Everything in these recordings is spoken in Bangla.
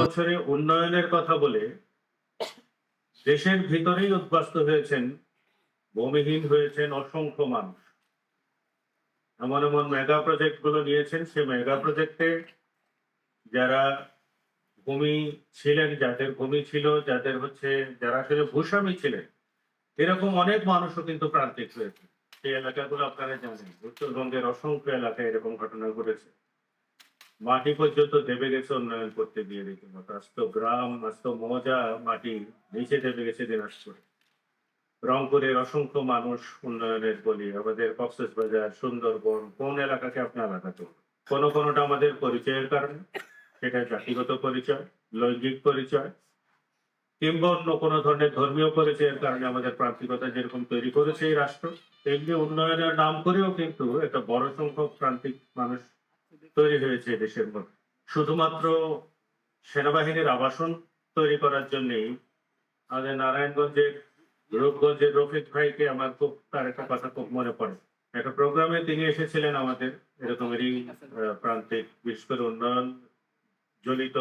বছরে উন্নয়নের কথা বলে দেশের ভিতরেই উদ্বাস্ত হয়েছেন, ভূমিহীন হয়েছেন অসংখ্য মানুষ। এমন এমন মেগা প্রজেক্টগুলো নিয়েছেন সে মেগা প্রজেক্টে যারা ভূমি ছিলেন, যাদের ভূমি ছিল, যাদের হচ্ছে যারা আসলে ভূস্বামী ছিলেন, এরকম অনেক মানুষও কিন্তু প্রান্তিক হয়েছে। সেই এলাকাগুলো আপনারা জানেন, উত্তরবঙ্গের অসংখ্য এলাকায় এরকম ঘটনা ঘটেছে। মাটি পর্যন্ত দেবে গেছে উন্নয়ন করতে গিয়ে রীতিমতো আস্ত গ্রাম আস্ত মজা, মাটি নিচে দেবে গেছে দিনাজপুরে। রংপুরের অসংখ্য মানুষ উন্নয়নের বলি, আমাদের কক্সবাজার সুন্দরবন, কোন এলাকাকে আপনি আলাদা করবেন? কোনো কোনোটা আমাদের পরিচয়ের কারণে? সেটা জাতিগত পরিচয়, লৈঙ্গিক পরিচয়, কিংবা অন্য কোনো ধরনের ধর্মীয় পরিচয়ের কারণে আমাদের প্রান্তিকতা যেরকম তৈরি করেছে এই রাষ্ট্র, তেমনি উন্নয়নের নাম করেও কিন্তু একটা বড় সংখ্যক প্রান্তিক মানুষ তৈরি হয়েছে দেশের মধ্যে। শুধুমাত্র সেনাবাহিনীর আবাসন তৈরি করার জন্যই আমাদের নারায়ণগঞ্জের, রূপগঞ্জের রফিক ভাইকে আমার খুব, তার একটা কথা খুব মনে পড়ে। একটা প্রোগ্রামে তিনি এসেছিলেন আমাদের এরকমেরই প্রান্তিক, বিশেষ করে উন্নয়ন জনিত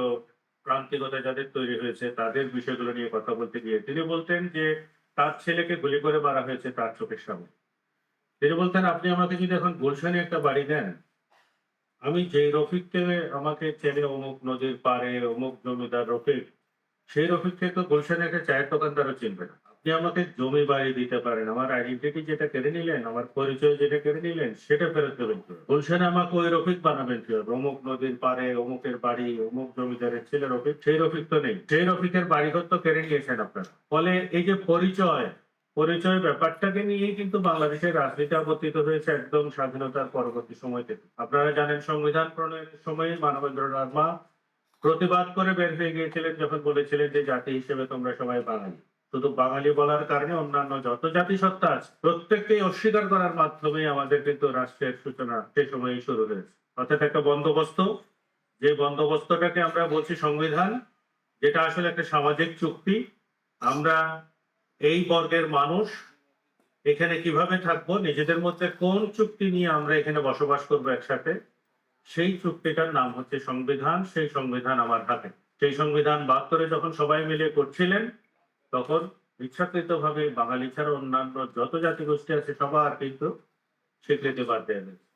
প্রান্তিকতা যাদের তৈরি হয়েছে, তাদের বিষয়গুলো নিয়ে কথা বলতে গিয়ে তিনি বলতেন যে, তার ছেলেকে গুলি করে মারা হয়েছে তার চোখের সামনে। তিনি বলতেন, আপনি আমাকে যদি এখন গুলশানে একটা বাড়ি দেন আমি যেই রফিককে আমাকে চেনে, অমুক নদীর পারে অমুক জমিদার রফিক, সেই রফিককে তো গুলশানে একটা চায়ের দোকানদারও চিনবে না। আপনি আমাকে জমি বাড়ি দিতে পারেন, আমার আইডেন্টিটি যেটা কেড়ে নিলেন, আমার পরিচয় যেটা কেড়ে নিলেন, সেটা ফেরত দেবেন গুলশানে আমাকে ওই রফিক বানাবেন কি অমুক নদীর পারে অমুকের বাড়ি, অমুক জমিদারের ছেলে রফিক, সেই রফিক তো নেই। সেই রফিকের বাড়িঘর তো কেড়ে নিয়েছেন আপনারা। ফলে এই যে পরিচয় পরিচয় ব্যাপারটাকে নিয়েই কিন্তু বাংলাদেশের রাজনীতি আবর্তিত হয়েছে একদম স্বাধীনতার পরবর্তী সময় থেকে আপনারা জানেন সংবিধান প্রণয়নের সময় মানবেন্দ্র রাজমা প্রতিবাদ করে বের হয়ে গিয়েছিলেন যখন বলেছিলেন যে জাতি হিসেবে তোমরা সবাই বাঙালি। শুধু বাঙালি বলার কারণে অন্যান্য যত জাতিসত্তা আছে, প্রত্যেককেই অস্বীকার করার মাধ্যমে আমাদের কিন্তু রাষ্ট্রের সূচনা সে সময়ই শুরু হয়েছে। অর্থাৎ একটা বন্দোবস্ত, যে বন্দোবস্তটাকে আমরা বলছি সংবিধান, যেটা আসলে একটা সামাজিক চুক্তি। আমরা এই বর্গের মানুষ এখানে কীভাবে থাকব? নিজেদের মধ্যে কোন চুক্তি নিয়ে আমরা এখানে বসবাস করব একসাথে? সেই চুক্তিটার নাম হচ্ছে সংবিধান। সেই সংবিধান আমার হাতে। সেই সংবিধান বাহাত্তরে যখন সবাই মিলে করছিলেন, তখন ইচ্ছাকৃতভাবে বাঙালি ছাড়া অন্যান্য যত জাতিগোষ্ঠী আছে সবার কিন্তু স্বীকৃতি বাদ দেওয়া